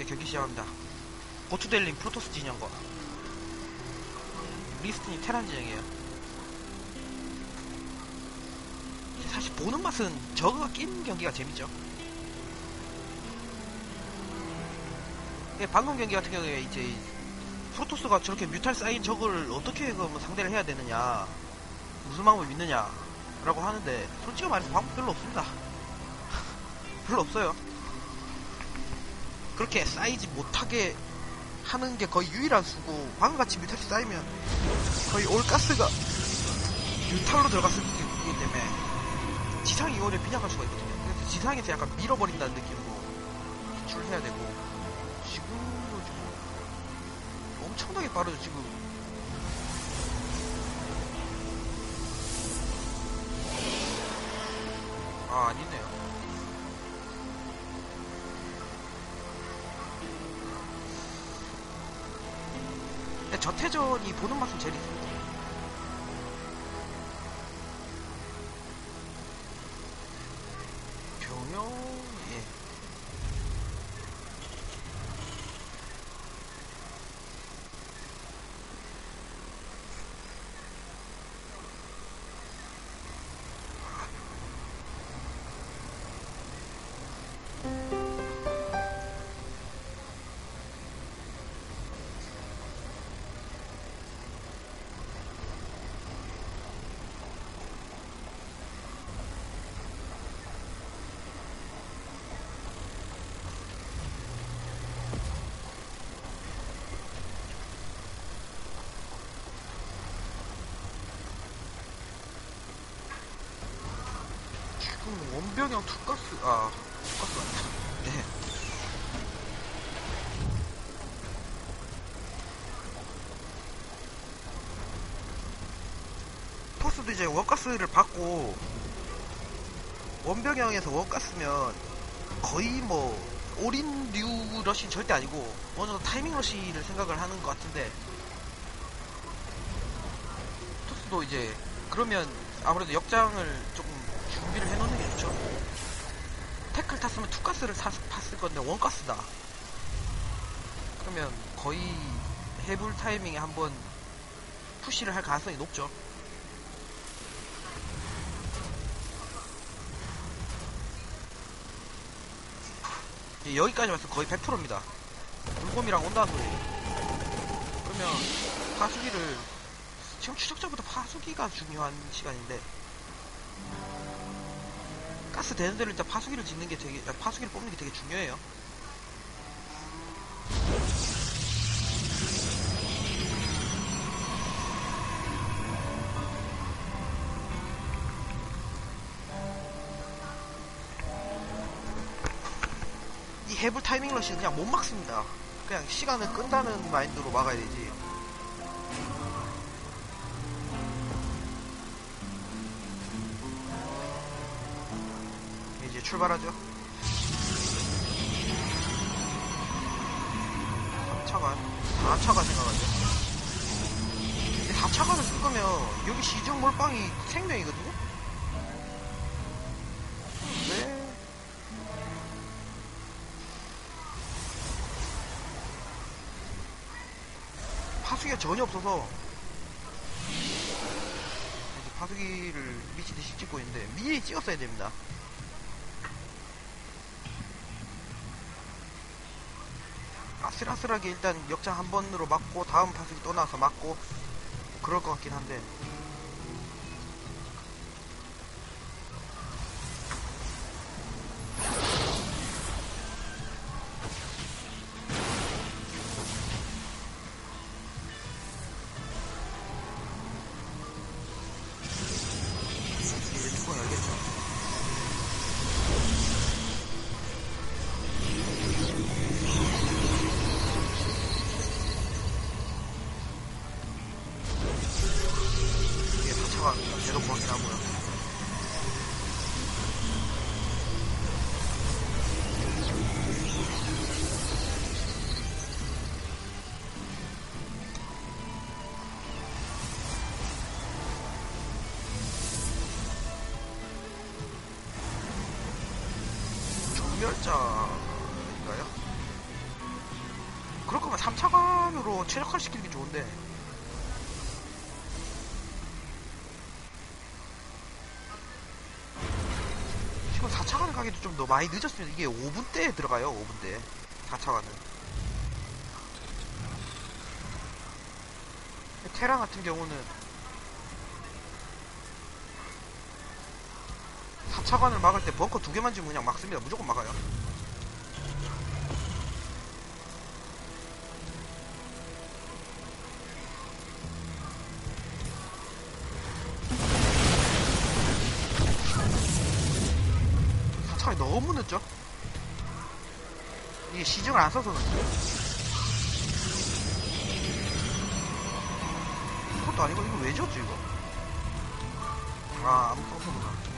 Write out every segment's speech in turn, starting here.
이제 경기 시작합니다. 고투델린 프로토스 진영과 리스틴이 테란 진영이에요. 사실 보는 맛은 저거가 낀 경기가 재밌죠. 예, 방금 경기 같은 경우에 이제 이 프로토스가 저렇게 뮤탈 쌓인 적을 어떻게 그뭐 상대를 해야 되느냐, 무슨 방법이 있느냐, 라고 하는데, 솔직히 말해서 방법 별로 없습니다. 별로 없어요. 그렇게 쌓이지 못하게 하는 게 거의 유일한 수고, 방금같이 뮤탈이 쌓이면 거의 올가스가 뮤탈로 들어갔을 거기 때문에 지상이 오히려 빈약할 수가 있거든요. 그래서 지상에서 약간 밀어버린다는 느낌으로 진출해야 되고, 지금도 지금 엄청나게 빠르죠, 지금. 아, 아니네요. 저태전이 보는 맛은 제일 있습니다. 원병형 투가스, 아, 투가스 아니야. 네. 토스도 이제 원가스를 받고, 원병형에서 원가스면 거의 뭐, 올인류 러시는 절대 아니고, 어느 정도 타이밍 러시를 생각을 하는 것 같은데, 토스도 이제, 그러면 아무래도 역장을 준비를 좋죠. 태클 탔으면 투가스를 사, 탔을 건데 원가스다. 그러면 거의 해불 타이밍에 한번 푸시를 할 가능성이 높죠. 이제 여기까지 와서 거의 100%입니다. 물곰이랑 온다는 소리. 그러면 파수기를 지금 추적자보다 파수기가 중요한 시간인데 가스 되는 데를 일단 파수기를 짓는 게 되게 아, 파수기를 뽑는 게 되게 중요해요. 이 해불 타이밍 러시는 그냥 못 막습니다. 그냥 시간을 끈다는 마인드로 막아야 되지. 이제 출발하죠. 3차관, 4차가 생각하죠. 4차관을 쓸 거면 여기 시중 몰빵이 생명이거든요? 네. 파수기가 전혀 없어서 파수기를 미친 듯이 찍고 있는데 미리 찍었어야 됩니다. 아슬아슬하게 일단 역장 한 번으로 맞고 다음 파수기 또 나와서 맞고 그럴 것 같긴 한데 3차전인가요? 그럴 거면 3차관으로 최적화를 시키는 게 좋은데. 지금 4차관 가기도 좀 더 많이 늦었으면 이게 5분대에 들어가요 5분대 4차관은. 테라 같은 경우는 차관을 막을 때 벙커 두 개만 지면 그냥 막습니다 무조건 막아요 차이 너무 늦죠? 이게 시중을 안 써서 그렇지. 그것도 아니고, 이거 왜 줬지, 이거? 아, 아무 써서구나.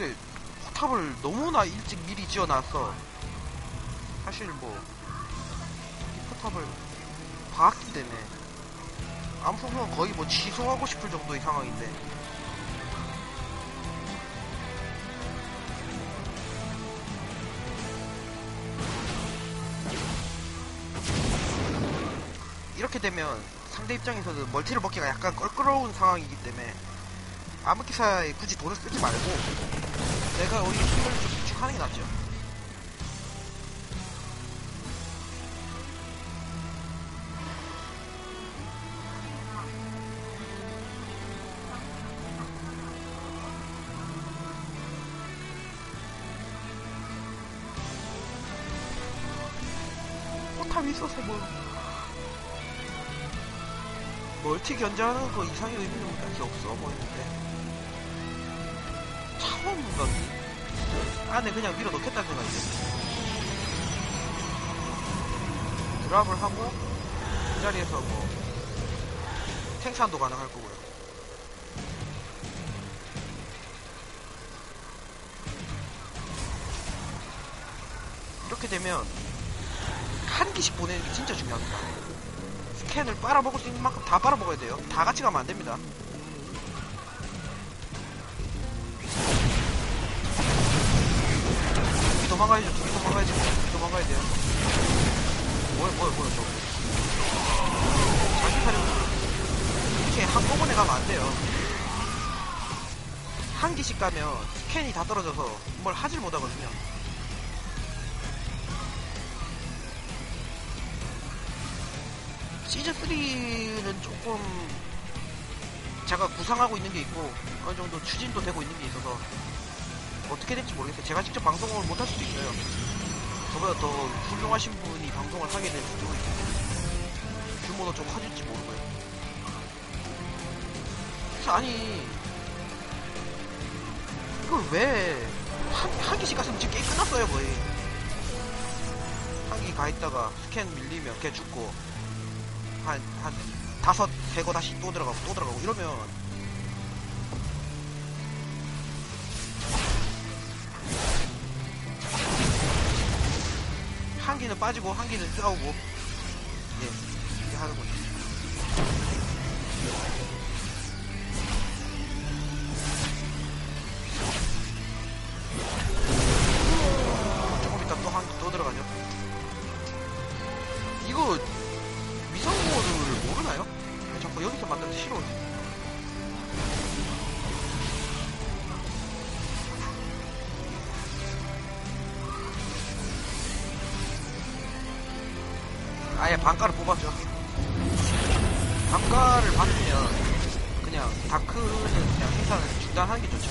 근데, 포탑을 너무나 일찍 미리 지어놨어. 사실 뭐, 이 포탑을 봤기 때문에. 암소는 거의 뭐 취소하고 싶을 정도의 상황인데 이렇게 되면 상대 입장에서는 멀티를 먹기가 약간 껄끄러운 상황이기 때문에 암흑기사에 굳이 돈을 쓰지 말고 내가 오히려 힘을 좀 비축하는 게 낫죠. 포탑이 있어서 뭐 멀티 견제하는 거 이상의 의미는 딱히 없어 보이는데 무각이 안에 그냥 밀어 넣겠다는 생각이지 드랍을 하고 그 자리에서 뭐 생산도 가능할 거고요 이렇게 되면 한 기씩 보내는 게 진짜 중요합니다. 스캔을 빨아먹을 수 있는 만큼 다 빨아먹어야 돼요. 다 같이 가면 안 됩니다. 도망가야죠. 둘이 도망가야지. 둘이 도망가야 돼요. 뭐야, 뭐야, 뭐야, 저거. 자기 사령 이렇게 한꺼번에 가면 안 돼요. 한 기씩 가면 스캔이 다 떨어져서 뭘 하질 못하거든요. 시즌3는 조금 제가 구상하고 있는 게 있고 어느 정도 추진도 되고 있는 게 있어서 어떻게 될지 모르겠어요. 제가 직접 방송을 못할 수도 있어요. 저보다 더 훌륭하신 분이 방송을 하게 될 수도 있고 규모도 좀 커질지 모르고요. 아니 이걸 왜 한, 한 개씩 갔으면 지금 게임 끝났어요 거의 한 개 가 있다가 스캔 밀리면 걔 죽고 한, 한, 다섯, 세고 다시 또 들어가고 또 들어가고 이러면 개는 빠지고 한 개는 싸우고 예, 이렇게 하는 거죠. 조금 이따 또 한개또 들어가죠. 이거 미성모를 모르나요? 왜 자꾸 여기서 만드는 싫어 아예 반가를 뽑았죠. 반가를 받으면 그냥 다크는 그냥 생산을 중단하는 게 좋죠.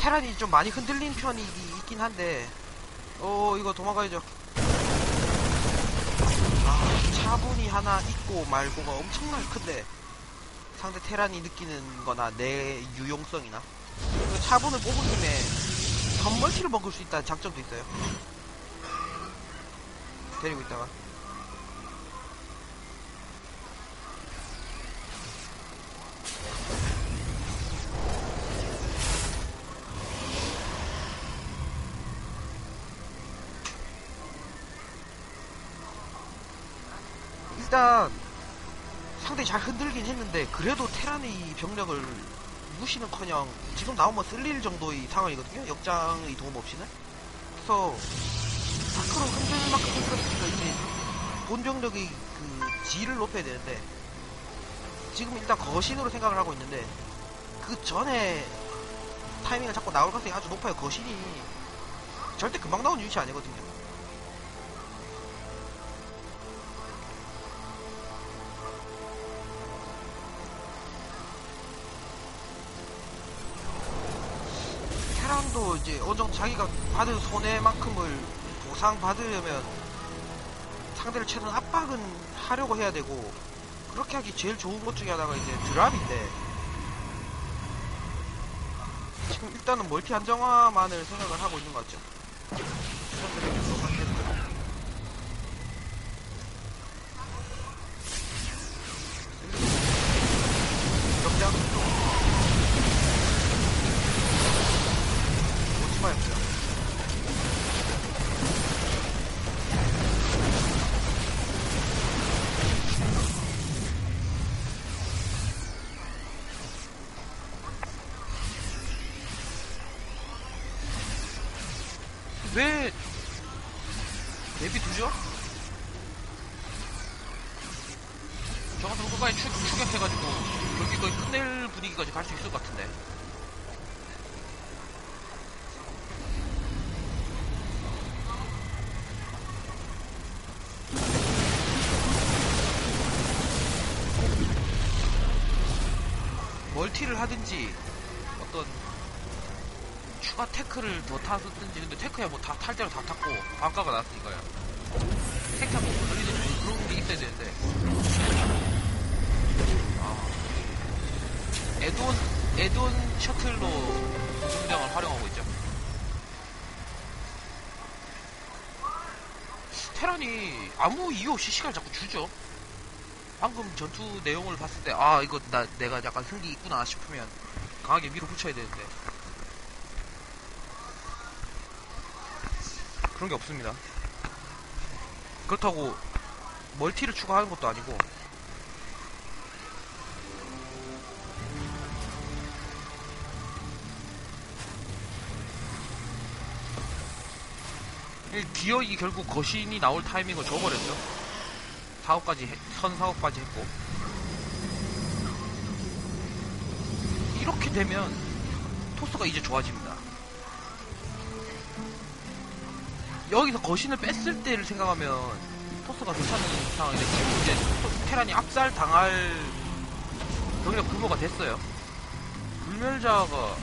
테란이 좀 많이 흔들린 편이 있긴 한데 어 이거 도망가야죠 아 차분히 하나 있고 말고가 엄청나게 큰데 상대 테란이 느끼는 거나 내 유용성이나 그 차분을 뽑은 김에 선멀티를 먹을 수 있다는 장점도 있어요. 데리고 있다가. 일단 상당히 잘 흔들긴 했는데 그래도 테란의 병력을 무시는커녕 지금 나오면 쓸일 정도의 상황이거든요. 역장의 도움 없이는. 그래서 다크로 흔들 만큼 흔들었으니까 이제 본 병력의 그 질을 높여야 되는데 지금 일단 거신으로 생각을 하고 있는데 그 전에 타이밍을 잡고 나올 가능성이 아주 높아요. 거신이 절대 금방 나오는 위치 아니거든요. 이제 어느 정도 자기가 받은 손해만큼을 보상받으려면 상대를 최대한 압박은 하려고 해야 되고 그렇게 하기 제일 좋은 것 중에 하나가 이제 드랍인데 지금 일단은 멀티 안정화만을 생각을 하고 있는 것 같죠. 왜 데뷔 두죠? 저 같은 끝까지 추, 추격해가지고 경기 거의 끝낼 분위기까지 갈 수 있을 것 같은데 멀티를 하든지 추가 테크를 더 탔었든지. 근데 테크야 뭐 다 탈 대로 다 탔고 반가가 나왔으니까요 테크 한번 걸리든지 그런 게 있어야 되는데. 아. 에드온 에드온 셔틀로 공중장을 활용하고 있죠. 테란이 아무 이유 없이 시간을 자꾸 주죠. 방금 전투 내용을 봤을 때 아 이거 나 내가 약간 승기 있구나 싶으면 강하게 밀어 붙여야 되는데 그런 게 없습니다. 그렇다고 멀티를 추가하는 것도 아니고 이 기어이 결국 거신이 나올 타이밍을 줘버렸죠. 사업까지 해- 선 사업까지 했고 이렇게 되면 토스가 이제 좋아집니다. 여기서 거신을 뺐을 때를 생각하면 토스가 괜찮은 상황인데 지금 이제 토- 테란이 압살 당할 병력 규모가 됐어요. 불멸자가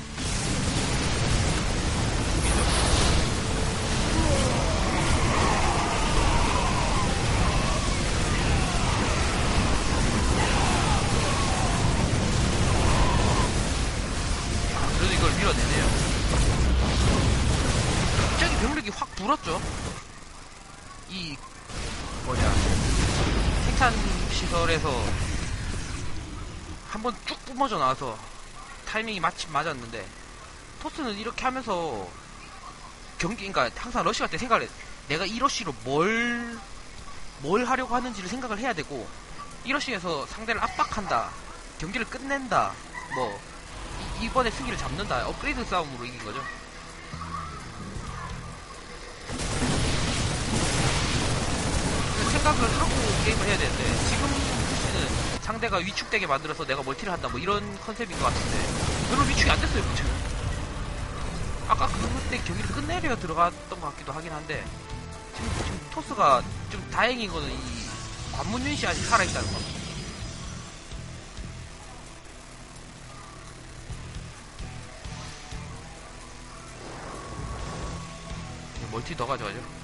불었죠. 이 뭐냐 생산 시설에서 한 번 쭉 뿜어져 나와서 타이밍이 마침 맞았는데 토스는 이렇게 하면서 경기 그러니까 항상 러시 갈때 생각을 해. 내가 이 러시로 뭘 뭘 하려고 하는지를 생각을 해야 되고 이 러시에서 상대를 압박한다 경기를 끝낸다 뭐 이- 이번에 승기를 잡는다 업그레이드 싸움으로 이긴 거죠 생각을 하고 게임을 해야 되는데 지금 푸시는 상대가 위축되게 만들어서 내가 멀티를 한다 뭐 이런 컨셉인 것 같은데 별로 위축이 안 됐어요 푸시는 아까 그때 경기를 끝내려 들어갔던 것 같기도 하긴 한데 지금, 지금 토스가 좀 다행인 거는 이 관문 유닛이 아직 살아있다는 거. 멀티 더 가져가죠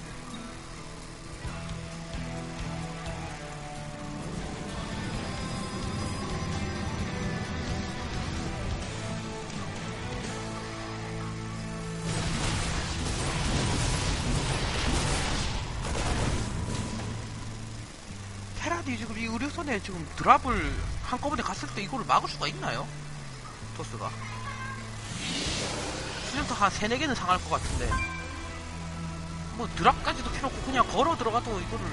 의료선에 지금 드랍을 한꺼번에 갔을 때 이거를 막을 수가 있나요? 토스가 수정타 한 3, 4개는 상할 것 같은데 뭐 드랍까지도 없고 그냥 걸어 들어가도 이거를